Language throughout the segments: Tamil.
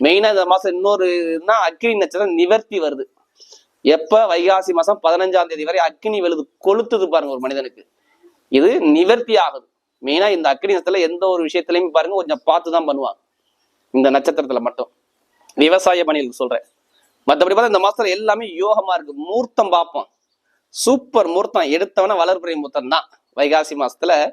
மெயினா இந்த மாசம் இன்னொரு இதுனா அக்னி நட்சத்திரம் நிவர்த்தி வருது. எப்ப? வைகாசி மாசம் பதினஞ்சாம் தேதி வரை அக்னி வெளுது. கொளுத்துது பாருங்க ஒரு மனிதனுக்கு. இது நிவர்த்தி ஆகுது. மெயினா இந்த அக்னி நட்சத்திரத்துல எந்த ஒரு விஷயத்திலையும் பாருங்க கொஞ்சம் பார்த்து தான் பண்ணுவாங்க. இந்த நட்சத்திரத்துல மட்டும். விவசாய பணிகளுக்கு சொல்றேன். மற்றபடி பார்த்தா இந்த மாசத்துல எல்லாமே யோகமா இருக்கு. மூர்த்தம் பார்ப்போம். சூப்பர் மூர்த்தம். எடுத்தவன வளர்புரை மூர்த்தம் தான் வைகாசி மாசத்துல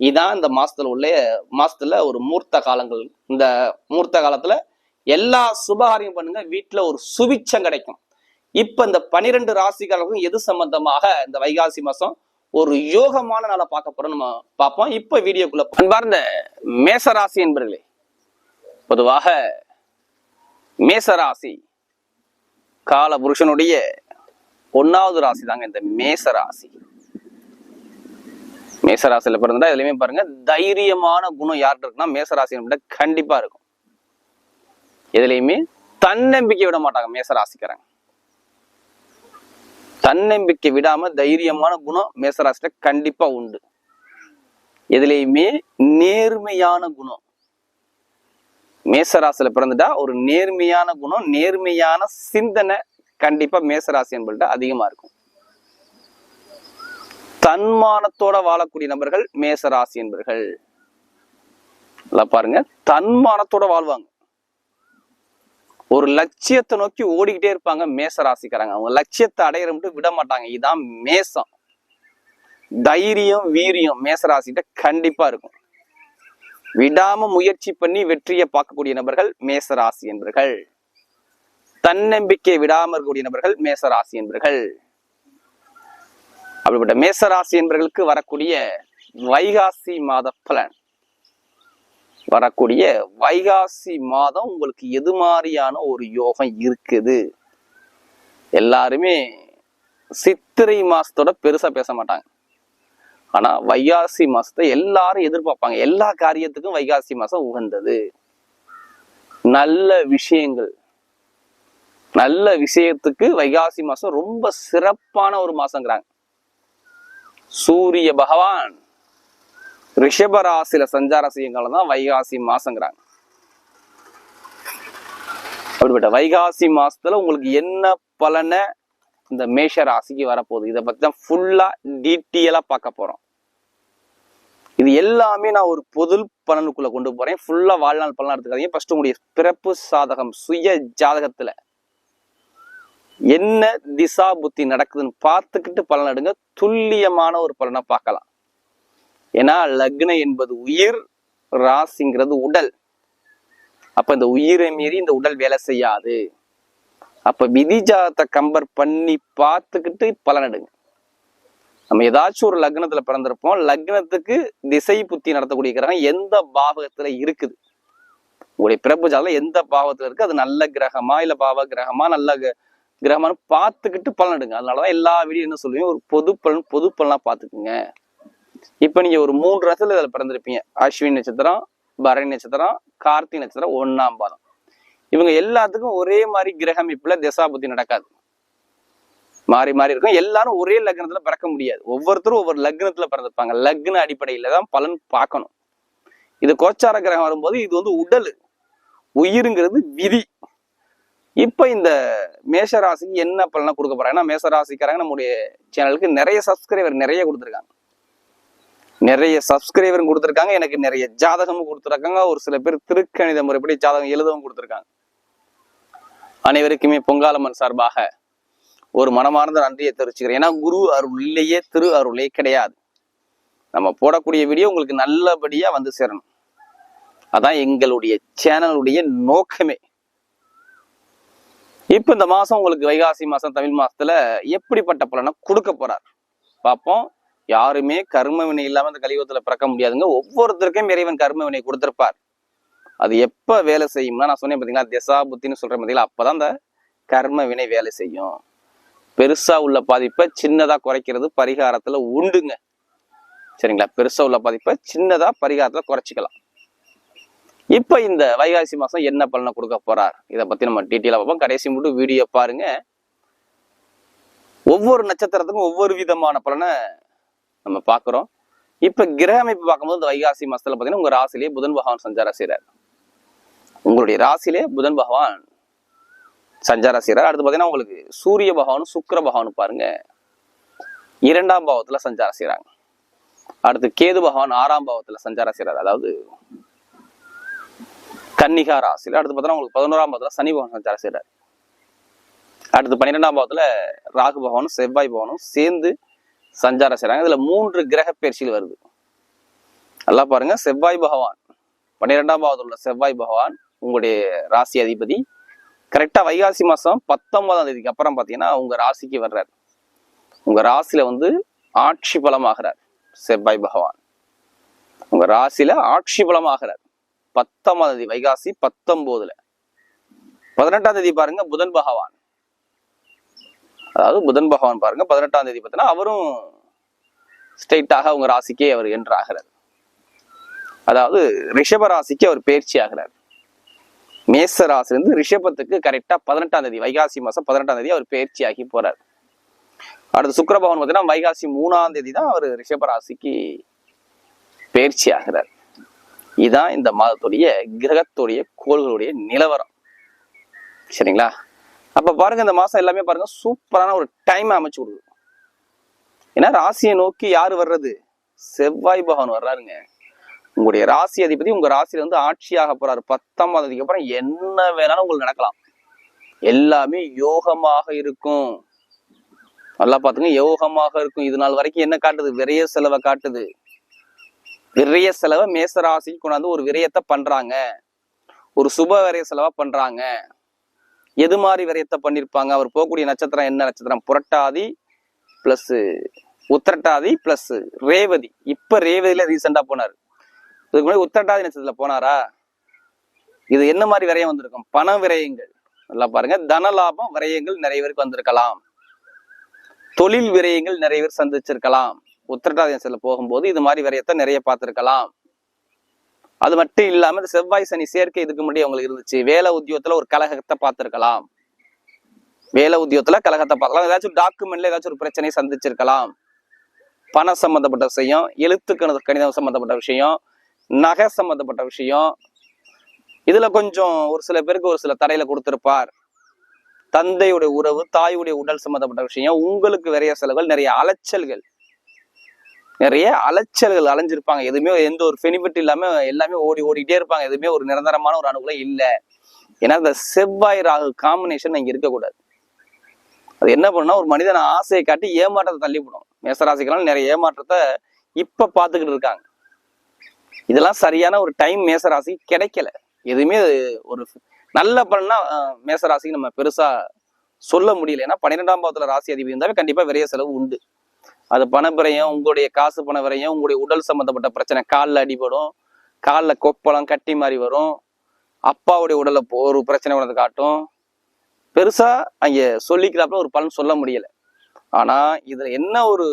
இதான் இந்த மாசத்துல உள்ளே மாசத்துல ஒரு மூர்த்த காலங்கள். இந்த மூர்த்த காலத்துல எல்லா சுபகாரியம் பண்ணுங்க வீட்டுல ஒரு சுபிச்சம் கிடைக்கும். இப்ப இந்த பனிரெண்டு ராசிக்காரர்களுக்கும் எது சம்பந்தமாக இந்த வைகாசி மாசம்? ஒரு யோகமான நாளை பார்க்க போறோம் நம்ம பார்ப்போம். இப்ப வீடியோக்குள்ள போ- அன்பார்ந்த மேசராசி என்பர்களே பொதுவாக மேசராசி கால புருஷனுடைய ஒன்னாவது ராசி தாங்க இந்த மேசராசி. மேசராசியில பிறந்தா இதுலயுமே பாருங்க தைரியமான குணம் யார்கிட்ட இருக்குன்னா மேசராசி கண்டிப்பா இருக்கும். எதுலையுமே தன்னம்பிக்கை விட மாட்டாங்க மேசராசிக்காரங்க. தன்னம்பிக்கை விடாம தைரியமான குணம் மேசராசில கண்டிப்பா உண்டு. எதுலையுமே நேர்மையான குணம். மேசராசியில பிறந்துட்டா ஒரு நேர்மையான குணம் நேர்மையான சிந்தனை கண்டிப்பா மேசராசி என்பது அதிகமா இருக்கும். தன்மானத்தோட வாழக்கூடிய நபர்கள் மேசராசி என்பர்கள். பாருங்க. தன்மானத்தோட வாழ்வாங்க. ஒரு லட்சியத்தை நோக்கி ஓடிக்கிட்டே இருப்பாங்க மேச ராசிக்காரங்க அவங்க லட்சியத்தை அடையிற மட்டும் விட மாட்டாங்க. இதுதான் மேசம். தைரியம் வீரியம் மேச ராசிகிட்ட கண்டிப்பா இருக்கும். விடாம முயற்சி பண்ணி வெற்றியை பார்க்கக்கூடிய நபர்கள் மேச ராசி என்பர்கள். தன்னம்பிக்கை விடாம இருக்கக்கூடிய நபர்கள் மேச ராசி என்பர்கள். அப்படிப்பட்ட மேசராசி என்பவர்களுக்கு வரக்கூடிய வைகாசி மாத பலன். வரக்கூடிய வைகாசி மாதம் உங்களுக்கு எது மாதிரியான ஒரு யோகம் இருக்குது? எல்லாருமே சித்திரை மாசத்தோட பெருசா பேச மாட்டாங்க. ஆனா வைகாசி மாசத்தை எல்லாரும் எதிர்பார்ப்பாங்க. எல்லா காரியத்துக்கும் வைகாசி மாசம் உகந்தது. நல்ல விஷயங்கள். நல்ல விஷயத்துக்கு வைகாசி மாசம் ரொம்ப சிறப்பான ஒரு மாசங்கிறாங்க. சூரிய பகவான் ரிஷபராசில சஞ்சார சஞ்சாரம் தான் வைகாசி மாசங்கிறாங்க. அப்படிப்பட்ட வைகாசி மாசத்துல உங்களுக்கு என்ன பலனை இந்த மேஷ ராசிக்கு வரப்போகுது? இதை பத்தி தான் ஃபுல்லா டீட்டெயிலா பார்க்க போறோம். இது எல்லாமே நான் ஒரு பொது பலனுக்குள்ள கொண்டு போறேன். ஃபுல்லா வாழ்நாள் பலனா எடுத்துக்காதீங்க. ஃபர்ஸ்ட் உங்களுடைய பிறப்பு சாதகம் சுய ஜாதகத்துல என்ன திசா புத்தி நடக்குதுன்னு பார்த்துக்கிட்டு பலன் எடுங்க. துல்லியமான ஒரு பலனை பார்க்கலாம். ஏன்னா லக்ன என்பது உயிர் ராசிங்கிறது உடல். அப்ப இந்த உயிரை மீறி இந்த உடல் வேலை செய்யாது. அப்ப விதி ஜாதத்தை கம்பேர் பண்ணி பார்த்துக்கிட்டு பலன் எடுங்க. நம்ம ஏதாச்சும் ஒரு லக்னத்துல பிறந்திருப்போம். லக்னத்துக்கு திசை புத்தி நடத்தக்கூடிய கிரகம் எந்த பாவகத்துல இருக்குது? உங்களுடைய பிறப்பு ஜாதகம் எந்த பாவத்துல இருக்கு? அது நல்ல கிரகமா இல்ல பாவ கிரகமா நல்ல க- பார்த்துக்கிட்டு பலன் எடுங்க. அதனாலதான் எல்லா வீடியோ என்ன சொல்லுவீங்க? ஒரு பொது பலன் பொது பலனா பார்த்துக்குங்க. இப்ப நீங்க ஒரு மூன்று ரசத்துல இதுல பிறந்திருப்பீங்க. அஸ்வின் நட்சத்திரம் பரணி நட்சத்திரம் கார்த்திகை நட்சத்திரம் ஒன்னாம் பாதம். இவங்க எல்லாத்துக்கும் ஒரே மாதிரி கிரகம் இப்பல திசாபுத்தி நடக்காது. மாறி மாறி இருக்கும். எல்லாரும் ஒரே லக்னத்துல பிறக்க முடியாது. ஒவ்வொருத்தரும் ஒவ்வொரு லக்னத்துல பிறந்திருப்பாங்க. லக்ன அடிப்படையில தான் பலன் பார்க்கணும். இது கோச்சார கிரகம் வரும்போது இது வந்து உடல். உயிருங்கிறது விதி. இப்ப இந்த மேஷ ராசிக்கு என்ன பலனை கொடுக்க போறாங்க? ஏன்னா மேஷ ராசிக்காரங்க நம்முடைய சேனலுக்கு நிறைய சப்ஸ்கிரைபர் நிறைய கொடுத்துருக்காங்க. நிறைய சப்ஸ்கிரைபரும் கொடுத்துருக்காங்க. எனக்கு நிறைய ஜாதகமும் கொடுத்துருக்காங்க. ஒரு சில பேர் திருக்கணித முறைப்படி ஜாதகம் எழுதவும் கொடுத்துருக்காங்க. அனைவருக்குமே பொங்காலம்மன் சார்பாக ஒரு மனமார்ந்த நன்றியை தெரிவிச்சுக்கிறேன். ஏன்னா குரு அருள் இல்லையே திரு அருளே கிடையாது. நம்ம போடக்கூடிய வீடியோ உங்களுக்கு நல்லபடியா வந்து சேரணும். அதான் எங்களுடைய சேனலுடைய நோக்கமே. இப்போ இந்த மாதம் உங்களுக்கு வைகாசி மாதம் தமிழ் மாதத்தில் எப்படிப்பட்ட பலனை கொடுக்க போறார்? பார்ப்போம். யாருமே கர்ம வினை இல்லாமல் இந்த கலியுகத்தில் பிறக்க முடியாதுங்க. ஒவ்வொருத்தருக்கும் இறைவன் கர்ம வினை கொடுத்துருப்பார். அது எப்போ வேலை செய்யும்னா நான் சொன்னேன் பார்த்தீங்களா திசா புத்தின்னு பார்த்தீங்களா அப்போ தான் அந்த கர்ம வினை வேலை செய்யும். பெருசாக உள்ள பாதிப்பை சின்னதாக குறைக்கிறது பரிகாரத்தில் உண்டுங்க. சரிங்களா? பெருசாக உள்ள பாதிப்பை சின்னதாக பரிகாரத்தில் குறைச்சிக்கலாம். இப்ப இந்த வைகாசி மாசம் என்ன பலனை கொடுக்க போறார்? இதை பத்தி நம்ம டீட்டெயிலா பார்ப்போம். கடைசி மட்டும் வீடியோ பாருங்க. ஒவ்வொரு நட்சத்திரத்துக்கும் ஒவ்வொரு விதமான பலனை நம்ம பார்க்குறோம். இப்ப கிரக அமைப்பு பார்க்கும்போது இந்த வைகாசி மாசத்துல பாத்தீங்கன்னா உங்க ராசிலேயே புதன் பகவான் சஞ்சாரம் செய்றார். உங்களுடைய ராசிலே புதன் பகவான் சஞ்சாரம் செய்கிறார் அடுத்து பாத்தீங்கன்னா உங்களுக்கு சூரிய பகவானும் சுக்கிர பகவானும் பாருங்க. இரண்டாம் பாவத்துல சஞ்சாரம் செய்கிறாங்க அடுத்து கேது பகவான் ஆறாம் பாவத்தில் சஞ்சாரம் செய்கிறார் அதாவது கன்னிகா ராசியில் அடுத்து பார்த்தோன்னா உங்களுக்கு பதினோராம் பாவத்தில் சனி பகவான் சஞ்சாரம் செய்கிறார் அடுத்து பன்னிரெண்டாம் பாவத்தில் ராகு பகவானும் செவ்வாய் பகவானும் சேர்ந்து சஞ்சாரம் செய்கிறாங்க இதில் மூன்று கிரக பயிற்சிகள் வருது. நல்லா பாருங்க. செவ்வாய் பகவான் பன்னிரெண்டாம் பாவத்தில் உள்ள செவ்வாய் பகவான் உங்களுடைய ராசி அதிபதி. கரெக்டாக வைகாசி மாதம் பத்தொன்பதாம் தேதிக்கு அப்புறம் பார்த்தீங்கன்னா உங்கள் ராசிக்கு வர்றார். உங்கள் ராசியில் வந்து ஆட்சி பலமாகிறார் செவ்வாய் பகவான். உங்கள் ராசியில் ஆட்சி பலமாகிறார். பத்தொன்பதாம் தேதி வைகாசி பத்தொன்பதுல. பதினெட்டாம் தேதி பாருங்க புதன் பகவான். அதாவது புதன் பகவான் பாருங்க பதினெட்டாம் தேதி பார்த்தீங்கன்னா அவரும் ஸ்ட்ரைட்டாக உங்க ராசிக்கே அவர் என்று ஆகிறார் அதாவது ரிஷப ராசிக்கு அவர் பயிற்சி ஆகிறார். மேச ராசிலிருந்து ரிஷபத்துக்கு கரெக்டா பதினெட்டாம் தேதி வைகாசி மாசம் பதினெட்டாம் தேதி அவர் பயிற்சி ஆகி போறார். அடுத்து சுக்கிர பகவான் பார்த்தீங்கன்னா வைகாசி மூணாம் தேதி தான் அவர் ரிஷப ராசிக்கு பயிற்சி ஆகிறார். இதுதான் இந்த மாதத்துடைய கிரகத்துடைய கோள்களுடைய நிலவரம். சரிங்களா? அப்ப பாருங்க இந்த மாசம் எல்லாமே பாருங்க சூப்பரான ஒரு டைம் அமைச்சு கொடுக்குது. ஏன்னா ராசியை நோக்கி யாரு வர்றது? செவ்வாய் பகவான் வர்றாருங்க. உங்களுடைய ராசி அதிபதி உங்க ராசியில வந்து ஆட்சியாக போறாரு. பத்தாம் மாதத்துக்கு அப்புறம் என்ன வேணாலும் உங்களுக்கு நடக்கலாம். எல்லாமே யோகமாக இருக்கும். நல்லா பாத்துங்க யோகமாக இருக்கும். இது நாள் வரைக்கும் என்ன காட்டுது? விரைய செலவை காட்டுது. விரைய செலவை மேசராசிக்கு கொண்டாந்து ஒரு விரயத்தை பண்றாங்க. ஒரு சுப விரய செலவா பண்றாங்க. எது மாதிரி விரயத்தை பண்ணிருப்பாங்க? அவர் போகக்கூடிய நட்சத்திரம் என்ன நட்சத்திரம்? Purattathi plus Uthirattathi plus Revathi. இப்ப ரேவதியில ரீசெண்டா போனார். இதுக்கு முன்னாடி உத்திரட்டாதி நட்சத்திரத்துல போனாரா? இது என்ன மாதிரி விரயம் வந்திருக்கும்? பண விரயங்கள். நல்லா பாருங்க. தன லாபம் விரயங்கள் நிறைய பேருக்கு வந்திருக்கலாம். தொழில் விரயங்கள் நிறைய பேர் சந்திச்சிருக்கலாம். உத்திரட்டாதி நட்சத்திரத்துல போகும்போது இது மாதிரி விரயத்தை நிறைய பார்த்துருக்கலாம். அது மட்டும் இல்லாமல் இந்த செவ்வாய் சனி சேர்க்கை இதுக்கு முன்னாடி அவங்களுக்கு இருந்துச்சு. வேலை உத்தியோகத்தில் ஒரு கலகத்தை பார்த்துருக்கலாம். வேலை உத்தியோகத்தில் கலகத்தை பார்க்கலாம். ஏதாச்சும் டாக்குமெண்ட்ல ஏதாச்சும் ஒரு பிரச்சனையை சந்திச்சிருக்கலாம். பணம் சம்மந்தப்பட்ட விஷயம் எழுத்து கணித கணிதம் சம்மந்தப்பட்ட விஷயம் நகை சம்மந்தப்பட்ட விஷயம். இதுல கொஞ்சம் ஒரு சில பேருக்கு ஒரு சில தடையில கொடுத்துருப்பார். தந்தையுடைய உறவு தாயுடைய உடல் சம்மந்தப்பட்ட விஷயம் உங்களுக்கு நிறைய செலவுகள் நிறைய அலைச்சல்கள். நிறைய அலைச்சல்கள் அலைஞ்சிருப்பாங்க. எதுவுமே எந்த ஒரு பெனிஃபிட் இல்லாம எல்லாமே ஓடி ஓடிட்டே இருப்பாங்க. எதுவுமே ஒரு நிரந்தரமான ஒரு அனுகூலம் இல்லை. ஏன்னா இந்த செவ்வாய் ராகு காம்பினேஷன் இங்க இருக்கக்கூடாது. அது என்ன பண்ணுன்னா ஒரு மனிதன் ஆசையை காட்டி ஏமாற்றத்தை தள்ளிவிடும். மேசராசிக்கெல்லாம் நிறைய ஏமாற்றத்தை இப்ப பாத்துக்கிட்டு இருக்காங்க. இதெல்லாம் சரியான ஒரு டைம் மேசராசி கிடைக்கல. எதுவுமே ஒரு நல்ல பலனா மேசராசிக்கு நம்ம பெருசா சொல்ல முடியல. ஏன்னா பன்னிரெண்டாம் பாவத்துல ராசி அதிபதி இருந்தாவே கண்டிப்பா விரைய செலவு உண்டு. அது பணப்பிரையும் உங்களுடைய காசு பணப்பிரையும் உங்களுடைய உடல் சம்பந்தப்பட்ட பிரச்சனை. காலில் அடிபடும் காலில் கொப்பளம் கட்டி மாதிரி வரும். அப்பாவுடைய உடலை ஒரு பிரச்சனை கொண்டு காட்டும். பெருசாக அங்கே சொல்லிக்கிறாப்புல ஒரு பலன் சொல்ல முடியல. ஆனால் இதில் என்ன ஒரு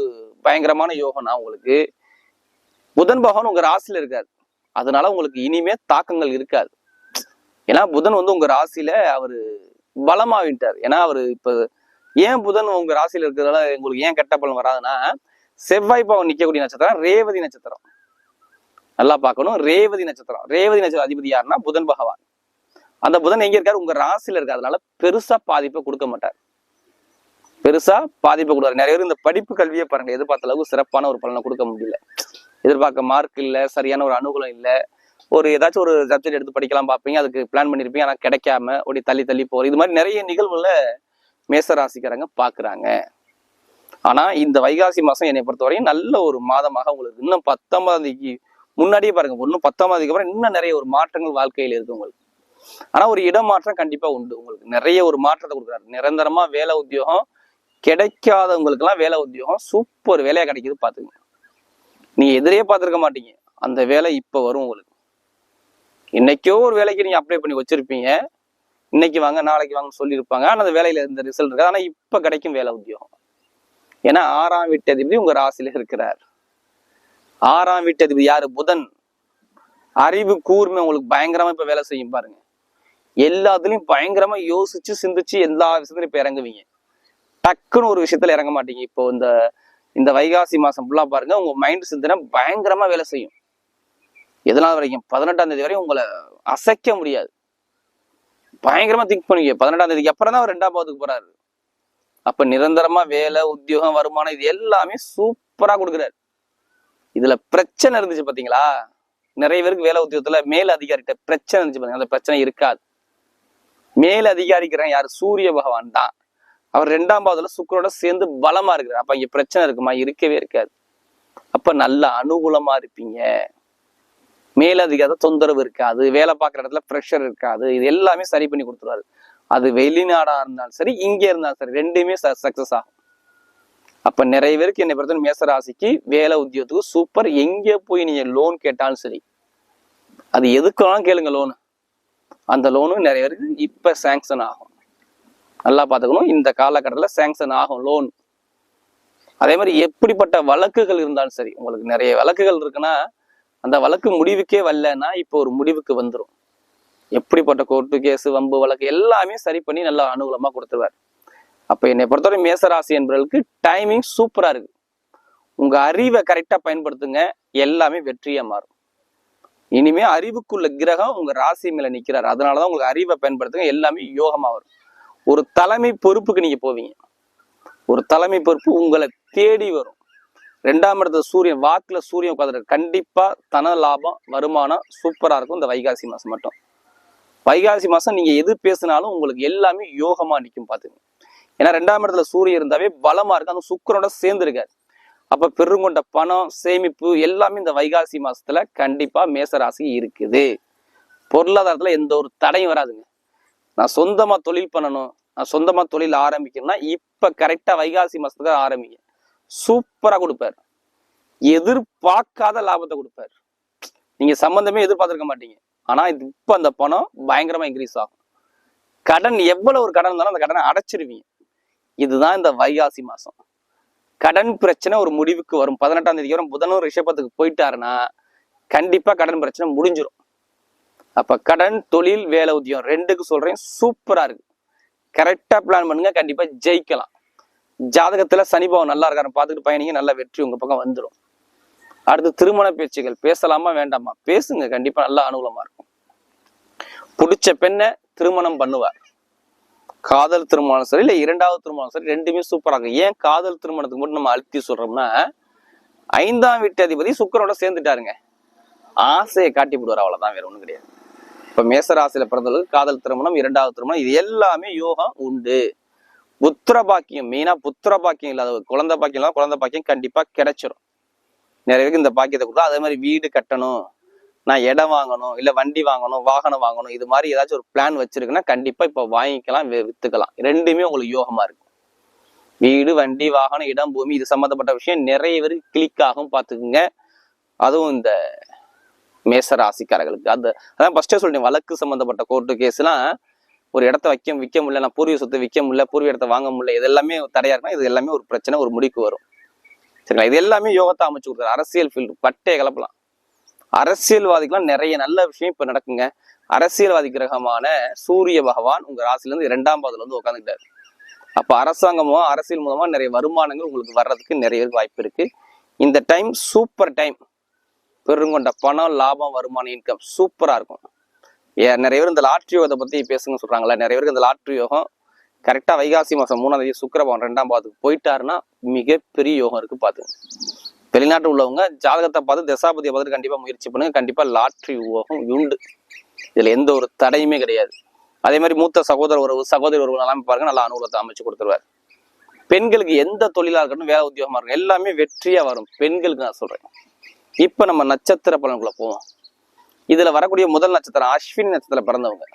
பயங்கரமான யோகம்னா உங்களுக்கு புதன் பகவான் உங்கள் ராசியில் இருக்காது அதனால உங்களுக்கு இனிமே தாக்கங்கள் இருக்காது. ஏன்னா புதன் வந்து உங்கள் ராசியில் அவர் பலமாகிட்டார் ஏன்னா அவர் இப்போ ஏன் புதன் உங்க ராசியில இருக்கிறதால உங்களுக்கு ஏன் கெட்ட பலன் வராதுன்னா செவ்வாய் பாவம் நிக்கக்கூடிய நட்சத்திரம் ரேவதி நட்சத்திரம். நல்லா பார்க்கணும். ரேவதி நட்சத்திரம். ரேவதி நட்சத்திரம் அதிபதி யாருன்னா புதன் பகவான். அந்த புதன் எங்க இருக்காரு? உங்க ராசியில இருக்காரு. அதனால பெருசா பாதிப்பை கொடுக்க மாட்டார். பெருசா பாதிப்பை கொடுக்காரு நிறைய பேர் இந்த படிப்பு கல்வியை பாருங்க. எதிர்பார்த்த அளவுக்கு சிறப்பான ஒரு பலனை கொடுக்க முடியல. எதிர்பார்க்க மார்க் இல்ல சரியான ஒரு அனுகூலம் இல்ல. ஒரு ஏதாச்சும் ஒரு சப்ஜெக்ட் எடுத்து படிக்கலாம் பார்ப்பீங்க. அதுக்கு பிளான் பண்ணிருப்பீங்க. ஆனா கிடைக்காம ஓடி தள்ளி தள்ளி போற. இது மாதிரி நிறைய நிகழ்வுல மேசராசிக்காரங்க பார்க்குறாங்க ஆனால் இந்த வைகாசி மாதம் என்னை பொறுத்தவரையும் நல்ல ஒரு மாதமாக உங்களுக்கு இன்னும் பத்தொன்பதாம் தேதிக்கு முன்னாடியே பாருங்க இன்னும் பத்தாம் தேதிக்கு அப்புறம் இன்னும் நிறைய ஒரு மாற்றங்கள் வாழ்க்கையில் இருக்கு உங்களுக்கு. ஆனால் ஒரு இடமாற்றம் கண்டிப்பாக உண்டு உங்களுக்கு. நிறைய ஒரு மாற்றத்தை கொடுக்குறாரு. நிரந்தரமாக வேலை உத்தியோகம் கிடைக்காதவங்களுக்குலாம் வேலை உத்தியோகம் சூப்பர் வேலையாக கிடைக்கிது பாத்துங்க நீங்கள் எதிரே பார்த்துருக்க மாட்டீங்க. அந்த வேலை இப்போ வரும் உங்களுக்கு. இன்னைக்கோ ஒரு வேலைக்கு நீங்கள் அப்ளை பண்ணி வச்சுருப்பீங்க. இன்னைக்கு வாங்க நாளைக்கு வாங்க சொல்லியிருப்பாங்க. ஆனால் அந்த வேலையில இந்த ரிசல்ட் இருக்கு ஆனா இப்ப கிடைக்கும் வேலை உத்தியோகம். ஏன்னா ஆறாம் வீட்டு அதிபதி உங்க ராசியில இருக்கிறார். ஆறாம் வீட்டு அதிபதி யாரு? புதன். அறிவு கூர்மை உங்களுக்கு பயங்கரமா இப்ப வேலை செய்யும் பாருங்க. எல்லாத்துலயும் பயங்கரமா யோசிச்சு சிந்திச்சு எல்லா விஷயத்துலயும் இப்ப இறங்குவீங்க. டக்குன்னு ஒரு விஷயத்துல இறங்க மாட்டீங்க. இப்போ இந்த இந்த வைகாசி மாசம் ஃபுல்லா பாருங்க உங்க மைண்ட் சிந்தனை பயங்கரமா வேலை செய்யும். எதனால வரைக்கும்? பதினெட்டாம் தேதி வரையும் உங்களை அசைக்க முடியாது. பயங்கரமா திங்க் பண்ணுவீங்க. பதினெட்டாம் தேதிக்கு அப்புறம் தான் அவர் ரெண்டாம் பாவத்துக்கு போறாரு. அப்ப நிரந்தரமா வேலை உத்தியோகம் வருமானம் இது எல்லாமே சூப்பரா கொடுக்குறாரு. இதுல பிரச்சனை இருந்துச்சு பாத்தீங்களா? நிறைய பேருக்கு வேலை உத்தியோகத்துல மேல் அதிகாரிகிட்ட பிரச்சனை இருந்துச்சு பாத்தீங்களா? அந்த பிரச்சனை இருக்காது. மேல் அதிகாரிக்கிறேன் யார்? சூரிய பகவான் தான். அவர் ரெண்டாம் பாவத்துல சுக்கரோட சேர்ந்து பலமா இருக்கிறார். அப்ப இங்க பிரச்சனை இருக்குமா? இருக்கவே இருக்காது. அப்ப நல்லா அனுகூலமா இருப்பீங்க. மேலதிகார தொந்தரவு இருக்காது வேலை பார்க்குற இடத்துல ப்ரெஷர் இருக்காது இது எல்லாமே சரி பண்ணி கொடுத்துருவாரு. அது வெளிநாடா இருந்தாலும் சரி இங்கே இருந்தாலும் சரி ரெண்டுமே சக்சஸ் ஆகும். அப்ப நிறைய பேருக்கு என்னை பொறுத்த மேசராசிக்கு வேலை உத்தியோகத்துக்கு சூப்பர் எங்கே போய் நீங்க லோன் கேட்டாலும் சரி அது எதுக்கெல்லாம் கேளுங்க லோனு அந்த லோனும் நிறைய பேருக்கு இப்ப சாங்ஷன் ஆகும். நல்லா பார்த்துக்கணும் இந்த காலகட்டத்தில் சாங்ஷன் ஆகும் லோன் அதே மாதிரி எப்படிப்பட்ட வழக்குகள் இருந்தாலும் சரி உங்களுக்கு நிறைய வழக்குகள் இருக்குன்னா அந்த வழக்கு முடிவுக்கே வரலன்னா இப்போ ஒரு முடிவுக்கு வந்துடும் எப்படிப்பட்ட கோர்ட்டு கேஸ் வம்பு வழக்கு எல்லாமே சரி பண்ணி நல்லா அனுகூலமாக கொடுத்துருவார். அப்போ என்னை பொறுத்தவரை மேசராசி என்பவர்களுக்கு டைமிங் சூப்பராக இருக்கு. உங்கள் அறிவை கரெக்டாக பயன்படுத்துங்க எல்லாமே வெற்றியாக மாறும். இனிமே அறிவுக்குள்ள கிரகம் உங்க ராசி மேல நிக்கிறார். அதனாலதான் உங்களுக்கு அறிவை பயன்படுத்துங்க எல்லாமே யோகமா வரும். ஒரு தலைமை பொறுப்புக்கு நீங்க போவீங்க. ஒரு தலைமை பொறுப்பு உங்களை தேடி வரும். ரெண்டாம் இடத்துல சூரியன் வாக்குல சூரியன் உட்காந்துருக்கு கண்டிப்பா தன லாபம் வருமானம் சூப்பரா இருக்கும் இந்த வைகாசி மாசம் மட்டும். வைகாசி மாசம் நீங்க எது பேசினாலும் உங்களுக்கு எல்லாமே யோகமா நிற்கும் பாத்துங்க ஏன்னா ரெண்டாம் இடத்துல சூரியன் இருந்தாவே பலமா இருக்கு. அந்த சுக்கரோட சேர்ந்து இருக்காரு அப்ப பெருங்கொண்ட பணம் சேமிப்பு எல்லாமே இந்த வைகாசி மாசத்துல கண்டிப்பா மேசராசி இருக்குது. பொருளாதாரத்துல எந்த ஒரு தடையும் வராதுங்க. நான் சொந்தமா தொழில் பண்ணணும் நான் சொந்தமா தொழில் ஆரம்பிக்கணும்னா இப்ப கரெக்டா வைகாசி மாசத்துக்கு ஆரம்பிங்க. சூப்பரா கொடுப்பாரு. எதிர்பார்க்காத லாபத்தை கொடுப்பாரு. நீங்க சம்பந்தமே எதிர்பார்த்திருக்க மாட்டீங்க. ஆனா இது இப்ப அந்த பணம் பயங்கரமா இன்க்ரீஸ் ஆகும். கடன் எவ்வளவு ஒரு கடன் இருந்தாலும் அந்த கடனை அடைச்சிருவீங்க. இதுதான் இந்த வைகாசி மாசம். கடன் பிரச்சனை ஒரு முடிவுக்கு வரும். பதினெட்டாம் தேதிக்கு வரும் புதனும் ரிஷபத்துக்கு போயிட்டாருன்னா கண்டிப்பா கடன் பிரச்சனை முடிஞ்சிடும் அப்ப கடன் தொழில் வேலை உத்தியம் ரெண்டுக்கு சொல்றேன். சூப்பரா இருக்கு. கரெக்டா பிளான் பண்ணுங்க. கண்டிப்பா ஜெயிக்கலாம். ஜாதகத்துல சனி பவன் நல்லா இருக்காரு பார்த்துட்டு பயணிங்க நல்ல வெற்றி உங்க பக்கம் வந்துடும் அடுத்து திருமண பேச்சுகள் பேசலாமா வேண்டாமா? பேசுங்க கண்டிப்பா நல்லா அனுகூலமா இருக்கும். பிடிச்ச பெண்ணை திருமணம் பண்ணுவார். காதல் திருமணம் சரி இல்ல இரண்டாவது திருமணம் சரி ரெண்டுமே சூப்பரா இருக்கும். ஏன் காதல் திருமணத்துக்கு மட்டும் நம்ம அழுத்தி சொல்றோம்னா ஐந்தாம் வீட்டு அதிபதி சுக்கரோட சேர்ந்துட்டாருங்க. ஆசையை காட்டி விடுவார் அவ்வளவுதான் வேற ஒண்ணும் கிடையாது. இப்ப மேசராசியில பிறந்தவர்களுக்கு காதல் திருமணம் இரண்டாவது திருமணம் இது எல்லாமே யோகம் உண்டு. புத்திர பாக்கியம் மெயினா புத்திர பாக்கியம் இல்லாத குழந்தை பாக்கியம் இல்லாத குழந்தை பாக்கியம் கண்டிப்பா கிடைச்சிரும். நிறைய பேருக்கு இந்த பாக்கியத்தை கொடுத்தா அதே மாதிரி வீடு கட்டணும் நான் இடம் வாங்கணும் இல்ல வண்டி வாங்கணும் வாகனம் வாங்கணும் இது மாதிரி ஏதாச்சும் ஒரு பிளான் வச்சிருக்குன்னா கண்டிப்பா இப்ப வாங்கிக்கலாம் விற்றுக்கலாம் வித்துக்கலாம். ரெண்டுமே உங்களுக்கு யோகமா இருக்கும். வீடு வண்டி வாகனம் இடம் பூமி இது சம்மந்தப்பட்ட விஷயம் நிறைய பேருக்கு கிளிக் ஆகும் பார்த்துக்குங்க. அதுவும் இந்த மேச ராசிக்காரர்களுக்கு. அந்த அதான் ஃபர்ஸ்டே சொல்லிட்டேன் வழக்கு சம்மந்தப்பட்ட கோர்ட்டு கேஸ்லாம் ஒரு இடத்த வைக்க விற்க முடியல நான் பூர்வீக சொத்து விற்க முடியல பூர்வீக இடத்த வாங்க முடியல இது எல்லாமே தடையா இருக்குன்னா இது எல்லாமே ஒரு பிரச்சனை ஒரு முடிக்கு வரும். சரிங்களா? இது எல்லாமே யோகத்தை அமைச்சு கொடுக்குறாரு அரசியல் ஃபீல்டு பட்டே கலப்பலாம். அரசியல்வாதிக்கெல்லாம் நிறைய நல்ல விஷயம் இப்போ நடக்குங்க. அரசியல்வாதி கிரகமான சூரிய பகவான் உங்க ராசிலேருந்து இரண்டாம் பாதத்துல வந்து உட்காந்துக்கிட்டாரு அப்போ அரசாங்கமோ அரசியல் மூலமா நிறைய வருமானங்கள் உங்களுக்கு வர்றதுக்கு நிறைய வாய்ப்பு இருக்கு. இந்த டைம் சூப்பர் டைம் பெருங்கொண்ட பணம் லாபம் வருமானம் இன்கம் சூப்பராக இருக்கும். நிறைய பேர் இந்த லாட்ரி யோகத்தை பத்தி பேசுங்க சொல்கிறாங்களே நிறைய பேருக்கு இந்த லாட்ரி யோகம் கரெக்டா வைகாசி மாசம் மூணாம் தேதி சுக்கிரபவன் ரெண்டாம் பாதத்துக்கு போயிட்டாருன்னா மிகப்பெரிய யோகம் இருக்கு பார்த்து வெளிநாட்டு உள்ளவங்க ஜாதகத்தை பார்த்து தசாபதியை பார்த்துட்டு கண்டிப்பா முயற்சி பண்ணுங்க. கண்டிப்பா லாட்ரி யோகம் உண்டு. இதுல எந்த ஒரு தடையுமே கிடையாது. அதே மாதிரி மூத்த சகோதர உறவு சகோதரி உறவு எல்லாமே பாருங்க நல்லா அனுகூலத்தை அமைச்சு கொடுத்துருவாரு. பெண்களுக்கு எந்த தொழிலா இருக்கட்டும் வேலை உத்தியோகமா இருக்கட்டும் எல்லாமே வெற்றியா வரும். பெண்களுக்கு நான் சொல்றேன். இப்ப நம்ம நட்சத்திர பலன்களை போவோம். இதுல வரக்கூடிய முதல் நட்சத்திரம் அஸ்வின் நட்சத்திரம் பிறந்தவங்க.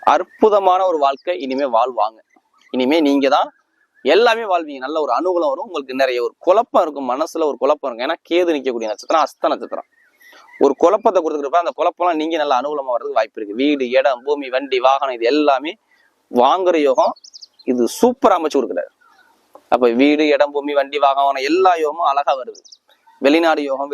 அற்புதமான ஒரு வாழ்க்கை இனிமே வாழ்வாங்க. இனிமே நீங்க தான் எல்லாமே வாழ்வீங்க. நல்ல ஒரு அனுகூலம் வரும். உங்களுக்கு நிறைய ஒரு குழப்பம் இருக்கும். மனசுல ஒரு குழப்பம் இருக்கும். ஏன்னா கேது நிற்கக்கூடிய நட்சத்திரம் அஸ்த நட்சத்திரம். ஒரு குழப்பத்தை கொடுத்துருப்ப அந்த குழப்பம்லாம் நீங்க நல்ல அனுகூலமா வர்றதுக்கு வாய்ப்பு இருக்கு. வீடு இடம் பூமி வண்டி வாகனம் இது எல்லாமே வாங்குற யோகம் இது சூப்பரா அமைச்சு கொடுக்குறாரு. அப்ப வீடு இடம் பூமி வண்டி வாகனம் எல்லா யோகமும் அழகா வருது. வெளிநாடு யோகம்